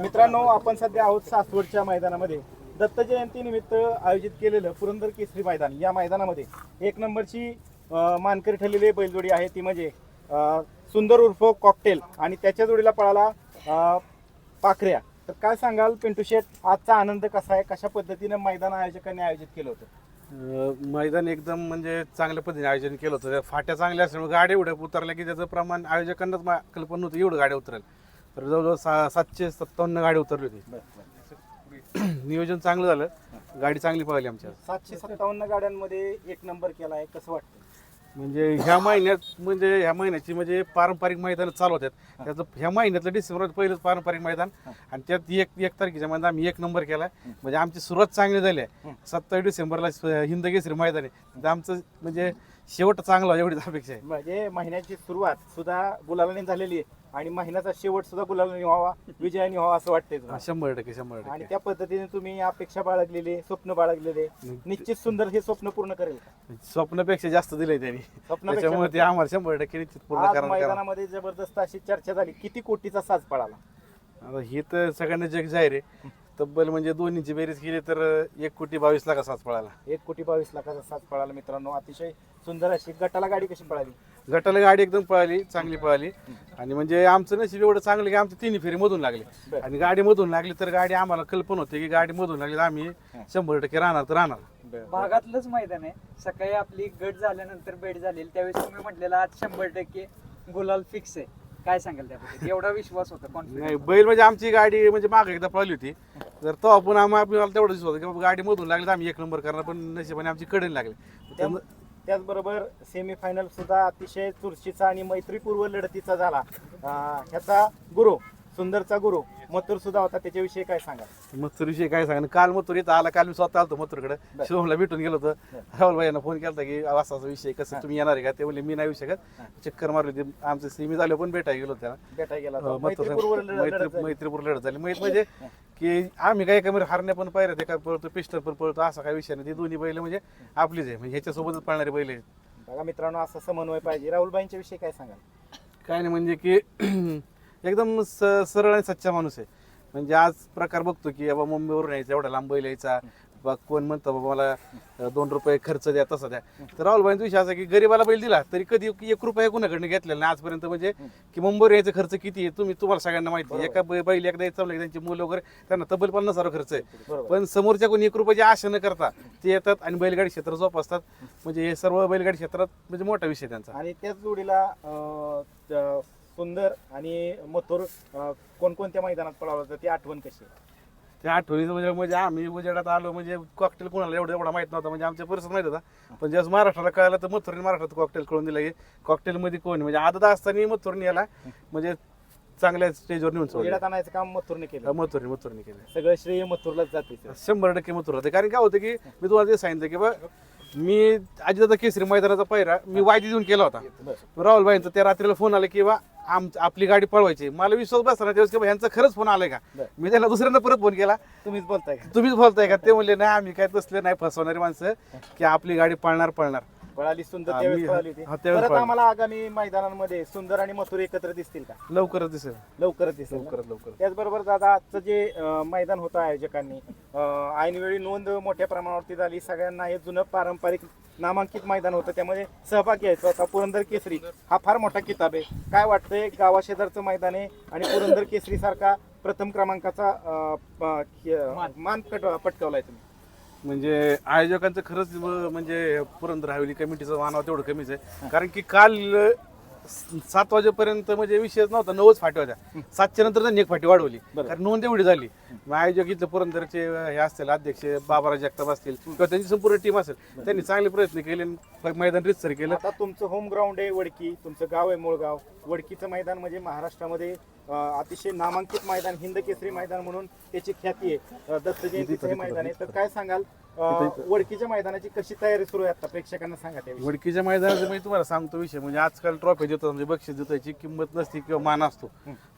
मित्रांनो आपण सध्या आहोत सासवडच्या मैदानामध्ये. दत्त जयंती निमित्त आयोजित केलेलं पुरंदर केसरी मैदान. या मैदानामध्ये एक नंबरची मानकरी ठरलेली बैलजोडी आहे. ती म्हणजे सुंदर उर्फ कॉकटेल आणि त्याच्या जोडीला पळाला पाखऱ्या. तर काय सांगाल पिंटू शेठ? आजचा आनंद कसा आहे? कशा पद्धतीनं मैदान आयोजकांनी आयोजित केलं होतं? मैदान एकदम म्हणजे चांगल्या पद्धतीने आयोजन केलं होतं. फाट्या चांगल्या असल्यामुळे गाड्या एवढ्या उतरल्या की त्याचं प्रमाण आयोजकांनाच मा- कल्पना नव्हतं. एवढं गाड्या उतरेल तर जवळजवळ सा सातशे सत्तावन्न गाडी उतरली होती. नियोजन चांगलं झालं. गाडी चांगली पळाली आमच्या. सातशे सत्तावन्न गाड्यांमध्ये एक नंबर केला आहे कसं वाटतं म्हणजे ह्या महिन्यात म्हणजे ह्या महिन्याची म्हणजे पारंपरिक मैदान चालू होतात त्याचं ह्या महिन्यातलं डिसेंबरात पहिलंच पारंपरिक मैदान. आणि त्यात एक एक तारखेच्या मैदान आम्ही एक नंबर केला म्हणजे आमची सुरुवात चांगली झाली आहे. सत्तावीस डिसेंबरला स- हिंद केसरी मैदान आहे. तर आमचं म्हणजे शेवट चांगला एवढीच अपेक्षा आहे. म्हणजे महिन्याची सुरुवात सुद्धा गुलालाने झालेली आहे. आणि महिन्याचा शेवट सुद्धा गुलालाने व्हावा विजयाने व्हावा असं वाटतंय तुम्हाला. शंभर टक्के शंभर आणि टक्के त्या पद्धतीने तुम्ही अपेक्षा बाळगलेले स्वप्न बाळगलेले. निश्चित सुंदर हे स्वप्न पूर्ण करेल का? स्वप्नापेक्षा जास्त दिलंय त्यांनी. स्वप्नापेक्षा त्याच्यामुळे ते आम्हाला शंभर टक्के निश्चित पूर्ण आज करणार करणार. मैदानामध्ये जबरदस्त अशी चर्चा झाली. किती कोटीचा साज पळाला? आता हे तर सगळ्यांना जग जाहीर आहे. तब्बल म्हणजे दोन्हीची बेरीज केली तर एक कोटी बावीस लाख असाच पळाला. एक कोटी बावीस लाखाचा साज पळाला मित्रांनो. अतिशय सुंदर अशी गटाला गाडी कशी पळाली? गटाला गाडी एकदम पळाली चांगली पळाली. आणि म्हणजे आमचं नशीब एवढं चांगलं की आमच्या तिन्ही फेरी मधून लागले. बरं. आणि गाडी मधून लागली तर गाडी आम्हाला कल्पना होती की गाडी मधून लागली तर आम्ही शंभर टक्के राहणार तर राहणार. भागातलंच मैदान आहे. सकाळी आपली गट झाल्यानंतर भेट झालेली. त्यावेळेस तुम्ही म्हटलेलं आज शंभर टक्के गुलाल फिक्स आहे. काय सांगाल त्याबद्दल? एवढा विश्वास होता नाही कॉन्फिडन्स बैल म्हणजे आमची गाडी म्हणजे मागे एकदा पळाली होती. तर तो आपण आम्हाला आपल्याला तेवढं दिसत होतं की गाडी मधून लागली तर आम्ही एक नंबर करणार पण नशिबाने आमची कडेन लागली. त्या- त्याचबरोबर सेमीफायनल सुद्धा अतिशय चुरशीचा आणि मैत्रीपूर्व लढतीचा झाला. अं, ह्याचा गुरु सुंदरचा गुरु. मथुर सुद्धा होता त्याच्याविषयी काय सांगा मथुर विषयी काय सांगा काल मथुर इथं आला काल मी स्वतः आलतो मथुरकडे. बरं. शिवमला भेटून गेलो होतो. राहुल भाईंना फोन केला की असा असा विषय कसं तुम्ही येणार आहे का? ते बोलले मी नाही येऊ शकत. चक्कर मारली होती आमचं सेमी झालं पण भेटायला गेलो त्याला. भेटायला गेला होता. लढत मैत्री झाली. मैत्रीपूर लढत झाली. मैत्री म्हणजे की आम्ही काय कमी हारण्या पण पाहिजे ते काय पळतो पिस्टल पण पळतो असा काय विषय नाही. ती दोन्ही बैल म्हणजे आपलीच आहे. म्हणजे ह्याच्यासोबतच पळणारे बैल आहेत. बघा मित्रांनो असा समन्वय पाहिजे. राहुलबाईंच्या विषयी काय सांगाल? काय नाही म्हणजे की एकदम स- सरळ आणि सच्चा माणूस आहे. म्हणजे आज प्रकार बघतो की बाबा मुंबईवरून यायचा एवढा लांब बैल यायचा. बा कोण म्हणतं बाबा मला दोन रुपये खर्च द्या तसा द्या. तर राहुलबाईंचा विषय असा की गरीबाला बैल दिला तरी कधी एक रुपया कुणाकडनं घेतलेला नाही. आजपर्यंत म्हणजे की मुंबईवर यायचा खर्च किती आहे तुम्ही तुम्हाला सगळ्यांना माहिती आहे. एका बैल एकदा यायचं त्यांची मुलं वगैरे त्यांना तब्बल पन्नास हजार खर्च आहे. पण समोरच्या कोणी एक रुपयाची आशा न करता ते येतात आणि बैलगाडी क्षेत्र जोपासतात. म्हणजे हे सर्व बैलगाडी क्षेत्रात म्हणजे मोठा विषय त्यांचा. आणि त्याच जोडीला सुंदर आणि मथुर अं, कोणकोणत्या मैदानात पळावलं होतं? ती आठवण कशी आहे? त्या आठवणीचं म्हणजे म्हणजे आम्ही उजेडात आलो म्हणजे कॉकटेल कोणाला एवढं एवढा माहीत नव्हता. म्हणजे आमच्या परिसर माहीत होता. पण ज्यावेळेस महाराष्ट्राला कळालं तर मथुरने महाराष्ट्रात कॉकटेल कळून दिलं. की कॉकटेलमध्ये कोण? म्हणजे आदत असताना मथुरने याला म्हणजे चांगल्या स्टेजवर नेऊन सोडलं. उजेडात आणायचं काम मथुरने केलं. मथुरने मथुरने केलं. सगळं श्रेय मथुरलाच जाते. शंभर टक्के मथुर होते. कारण काय होतं की मी तुम्हाला ते सांगितलं की बा मी अजितदादा केसरी मैदानाचा पायरा मी वायदी देऊन केला होता. राहुल भाईंचा त्या रात्रीला फोन आला की बा आम आपली गाडी पळवायची. मला विश्वास बसला त्यावेळेस की बा ह्यांचा खरंच फोन आलाय का. मी त्यांना दुसऱ्यांदा परत फोन केला. तुम्हीच बोलताय का? तुम्हीच बोलताय का? ते म्हणले नाही आम्ही काय तसले नाही फसवणारी माणसं की आपली गाडी पळणार पळणार. पळाली सुंदर हा, त्यावेळेस मी- पळाली होती. हा, त्यावेळेस परत पळाली. आम्हाला आगामी मैदानांमध्ये सुंदर आणि मथुर एकत्र दिसतील का? लवकरच दिसेल. लवकरच दिसेल ना? लवकरच लवकर त्याचबरोबर दादा आजचं जे अं, मैदान होतं आयोजकांनी अं, ऐनवेळी नोंद मोठ्या प्रमाणावरती झाली. सगळ्यांना हे जुनं पारंपरिक नामांकित मैदान होतं. त्यामध्ये सहभाग घ्यायचा होता पुरंदर केसरी हा फार मोठा किताब आहे. काय वाटतंय गावाशेजारचं मैदान आहे आणि पुरंदर केसरी सारखा प्रथम क्रमांकाचा अं, प- क- मान. पट- पटकावलाय तुम्ही? म्हणजे आयोजकांचं खरंच व- म्हणजे पुरंदर हवेली कमिटीचं मानावं तेवढं कमीच आहे. कारण की काल सात वाजेपर्यंत म्हणजे विषयच नव्हता नवच फाटी होत्या. सातच्या नंतर त्यांनी एक फाटी वाढवली. कारण नोंद एवढी झाली. मग आयोजक इथलं पुरंदरचे हे असतील अध्यक्ष बाबाराज जगताप असतील किंवा त्यांची संपूर्ण टीम असेल त्यांनी चांगले प्रयत्न केले आणि मैदान रितसर केलं. आता तुमचं होम ग्राउंड आहे वडकी तुमचं गाव आहे मुळगाव. वडकीचं मैदान म्हणजे महाराष्ट्रामध्ये अतिशय नामांकित मैदान हिंद केसरी मैदान म्हणून त्याची ख्याती आहे. दत्त जयंतीचं मैदान आहे. तर काय सांगाल? वडकीच्या मैदानाची कशी तयारी सुरू आहे आता? प्रेक्षकांना सांगा वडकीच्या मैदानाचं मी तुम्हाला सांगतो विषय. म्हणजे आजकाल ट्रॉफी देतात म्हणजे बक्षीस देतायची किंमत नसती किंवा मान असतो.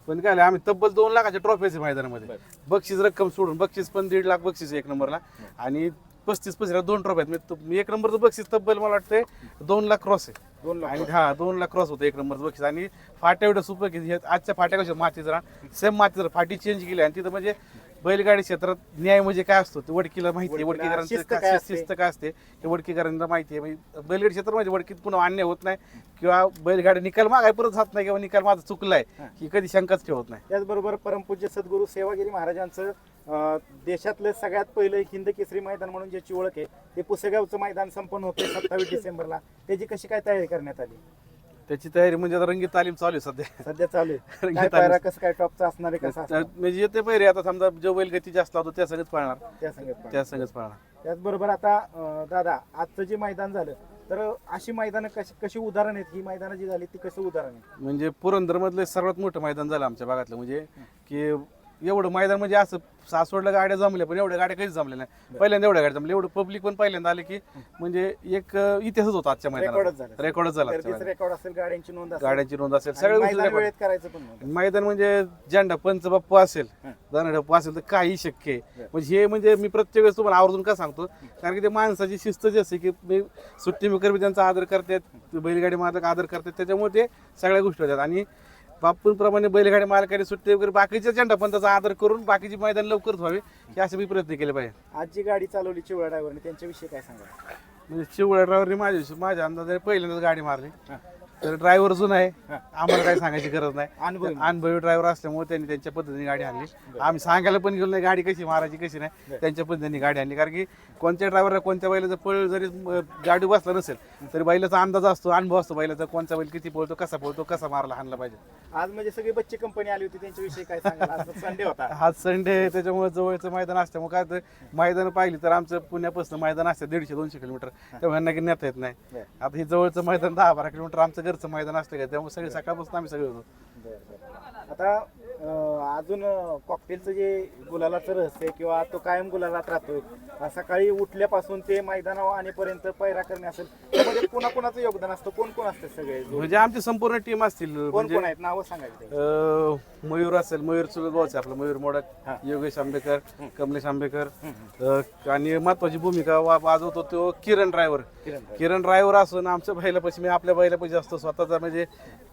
पण काय आम्ही तब्बल दोन लाखाच्या ट्रॉफीचे मैदानामध्ये. बक्षीस रक्कम सोडून बक्षीस पण दीड लाख बक्षीस एक नंबरला. आणि पस्तीस पस्तीस दोन ट्रॉफी आहेत. म्हणजे एक नंबरचं बक्षीस तब्बल मला वाटतंय दोन लाख क्रॉस आहे. दोन लाख आणि हा दोन लाख क्रॉस होतं एक नंबरचं बक्षीस. आणि फाट्या एवढं सुपर आजच्या फाट्या कशा मातीचं सेम मातीचं फाटी चेंज केली आणि तिथं म्हणजे बैलगाडी क्षेत्रात न्याय म्हणजे काय असतो? ते वडकीला माहिती आहे. वडकीला वडकीकरांचं शिस्त काय- काय असते? शिस्त काय असते? हे वडकीकरांना माहिती आहे. म्हणजे बैलगाडी क्षेत्र म्हणजे वडकीत पुन्हा अन्याय होत नाही किंवा बैलगाडी निकाल मागाय परत जात नाही किंवा निकाल माझा चुकलाय हा. ही कधी शंकाच ठेवत नाही. त्याचबरोबर परमपूज्य सद्गुरू सेवागिरी महाराजांचं अं, देशातलं सगळ्यात पहिलं हिंद केसरी मैदान म्हणून ज्याची ओळख आहे ते पुसेगावचं मैदान संपन्न होते सत्तावीस डिसेंबरला. त्याची कशी काय तयारी करण्यात आली? त्याची तयारी म्हणजे आता रंगीत तालीम चालू आहे सध्या. सध्या चालू आहे. काय. पायरा कसं काय टॉपचा असणार आहे कसं असणार? म्हणजे येते पहिले आता समजा जो बैल गती जास्त लावतो त्या संगच पाळणार. त्या संगत त्या संगच पाळणार. त्याचबरोबर आता अं, दादा आजचं जे मैदान झालं तर अशी मैदानं कशी कशी उदाहरण आहेत? ही मैदानं जी झाली ती कसं उदाहरण आहे म्हणजे पुरंदर मधलं सर्वात मोठं मैदान झालं आमच्या भागातलं. म्हणजे की एवढं मैदान म्हणजे असं सासवडला गाड्या जमल्या पण एवढ्या गाड्या कधीच जमल्या नाही. पहिल्यांदा एवढ्या गाड्या जमल्या. एवढं पब्लिक पण पहिल्यांदा आले की म्हणजे एक इतिहासच होता आजच्या मैदानात झालं. रेकॉर्डच झाला. रेकॉर्ड असेल गाड्यांची नोंद असेल. गाड्यांची नोंद असेल. सगळ्या मैदान. वेळेत करायचं. मैदान म्हणजे झेंडा पंच बाप्पू असेल. दानडप्पू असेल तर काही शक्य आहे. म्हणजे हे म्हणजे मी प्रत्येक वेळेस तुम्हाला आवर्जून का सांगतो? कारण की ते माणसाची शिस्त जी असते की मी सुट्टी मेकर त्यांचा आदर करतात बैलगाडी मालक आदर करतात त्याच्यामुळे ते सगळ्या गोष्टी होतात. आणि बापूंप्रमाणे बैलगाडी मालकाने सुट्टी वगैरे बाकीच्या झेंडा पण त्याचा आदर करून बाकीची मैदान लवकर व्हावे हे असे मी प्रयत्न केले पाहिजे. आज जी गाडी चालवली चिवळा ड्रायव्हरने त्यांच्याविषयी काय सांगा? म्हणजे चिवळ्या ड्रायव्हरने माझ्या माझ्या अंदाजाने पहिल्यांदाच गाडी मारली. तर ड्रायव्हर जुना आहे. आम्हाला काही सांगायची गरज नाही. अनुभवी. अनुभवी ड्रायव्हर असल्यामुळे त्यांनी त्यांच्या पद्धतीने गाडी आणली. आम्ही सांगायला पण गेलो नाही गाडी कशी मारायची कशी नाही त्यांच्या पद्धतीने गाडी आणली. कारण की कोणत्या ड्रायव्हरला कोणत्या बैलाचं पळ जरी म, गाडी बसला नसेल तरी बैलाचा अंदाज असतो अनुभव असतो बैलाचा कोणता बैल किती पळतो कसा पळतो कसा मारला हाणला पाहिजे. आज म्हणजे सगळी बच्ची कंपनी आली होती त्यांच्याविषयी काय सांगाल? आज संडे होता. हा संडे त्याच्यामुळे जवळचं मैदान असल्यामुळे काय तर मैदान पाहिली तर आमचं पुण्यापासून मैदान असतं दीडशे दोनशे किलोमीटर. तेव्हा की नेता येत नाही. आता हे जवळचं मैदान दहा बारा किलोमीटर आमचं घरचं मैदान असलं का त्यामुळे सगळे सकाळपासून आम्ही सगळे होतो. आता अं, अजून कॉकटेलचं जे गुलालाचं रहस्य आहे किंवा तो कायम गुलालात राहतोय अं, सकाळी उठल्यापासून ते मैदानावर आणेपर्यंत पैरा करणे असेल त्यामध्ये कोणा कोणाचं योगदान असतं? कोण कोण असते सगळे? म्हणजे आमची संपूर्ण टीम असतील. कोण म्हणजे कोण आहेत? नावं सांगायचे अं, मयूर असेल मयूर चुलत भाऊच आहे आपलं मयूर मोडक. योगेश आंबेकर कमलेश आंबेकर. अं, आणि महत्वाची भूमिका वा- वाजवतो तो किरण ड्रायव्हर. किरण किरण ड्रायव्हर असून आमच्या बैलापाशी मी आपल्या बैलापाशी असतो स्वतःचा म्हणजे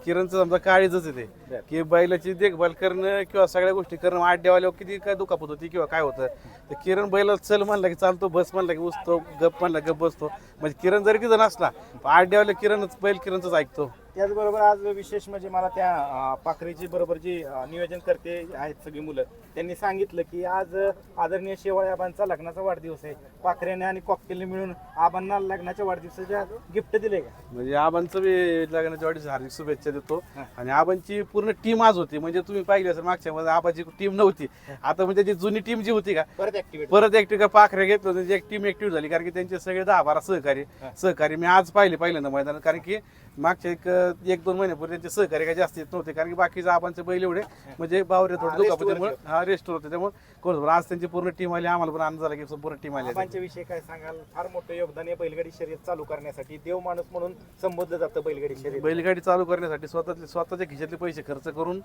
किरणचं समजा काळीजच आहे ते. बरं. की बैलाची देखभाल करणं किंवा सगळ्या गोष्टी करणं आड्यावाल्यावर किती काय दुखापत होती किंवा काय होतं तर किरण बैला चल म्हणला की चालतो बस म्हणला की उचतो गप म्हणला गप बसतो. म्हणजे किरण जरी तिथं नसला आड्यावाल्या किरणच बैल किरणच ऐकतो. त्याचबरोबर आज विशेष म्हणजे मला त्या अं, पाखरेची बरोबर जी अं, नियोजन करते आहेत सगळी मुलं त्यांनी सांगितलं की आज अं, आदरणीय शेवाळे आबांचा लग्नाचा वाढदिवस आहे. पाखरेने आणि कॉकटेलने मिळून आबांना लग्नाच्या वाढदिवसाच्या गिफ्ट दिले का? म्हणजे आबांचं बी लग्नाच्या वाढीस हार्दिक शुभेच्छा देतो. हा. आणि आबांची पूर्ण टीम आज होती. म्हणजे तुम्ही पाहिली असेल मागच्या मध्ये आबाची टीम नव्हती. आता म्हणजे जी जुनी टीम जी होती का परत ऍक्टिव्हिटी परत ऍक्टिव्ह का पाखरे घेतलं त्यांची एक टीम ऍक्टिव्ह झाली कारण की त्यांचे सगळे दहा बारा सहकारी हा. सहकारी मी आज पाहिले पहिल्यांदा मैदानात. कारण की मागच्या एक एक दोन महिन्यापूर्वी त्यांचे सहकारी काही जास्त येत नव्हते. कारण की बाकीचे आबांचे बैल एवढे म्हणजे बावरे थोडे दुखापतीमुळे हा रेस्ट होते. त्यामुळे कोण आज त्यांची पूर्ण टीम आली आम्हाला पण आनंद झाला की संपूर्ण टीम आली आबांच्या विषयी काय सांगाल? फार मोठं योगदान आहे बैलगाडी शर्यत चालू करण्यासाठी. देव माणूस म्हणून संबोधलं जातं बैलगाडी शर्यत. बैलगाडी चालू करण्यासाठी स्वतःचे स्वतःच्या खिशातले पैसे खर्च करून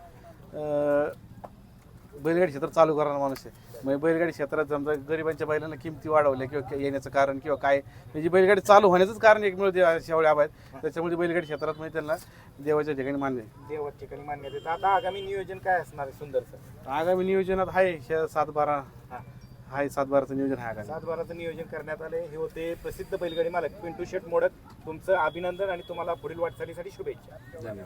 बैलगाडी क्षेत्र चालू करणारा माणूस आहे. म्हणजे बैलगाडी क्षेत्रात समजा गरिबांच्या बैलांना किमती वाढवल्या किंवा येण्याचं कारण किंवा काय म्हणजे बैलगाडी चालू होण्याचंच कारण एक मिळते शेवळे आबा आहेत. त्याच्यामुळे बैलगाडी क्षेत्रात म्हणजे त्यांना देवाच्या ठिकाणी मान्य आहे. देवाच्या ठिकाणी मान्यता देतं आता आगामी नियोजन काय असणार आहे सुंदरचं आगामी नियोजनात आहे शे- सात बारा हा. आहे सात बाराचं नियोजन आहे आगामी. सात बाराचं नियोजन करण्यात आले हे होते प्रसिद्ध बैलगाडी मालक पिंटू शेट मोडक. तुमचं अभिनंदन आणि तुम्हाला पुढील वाटचालीसाठी शुभेच्छा. धन्यवाद.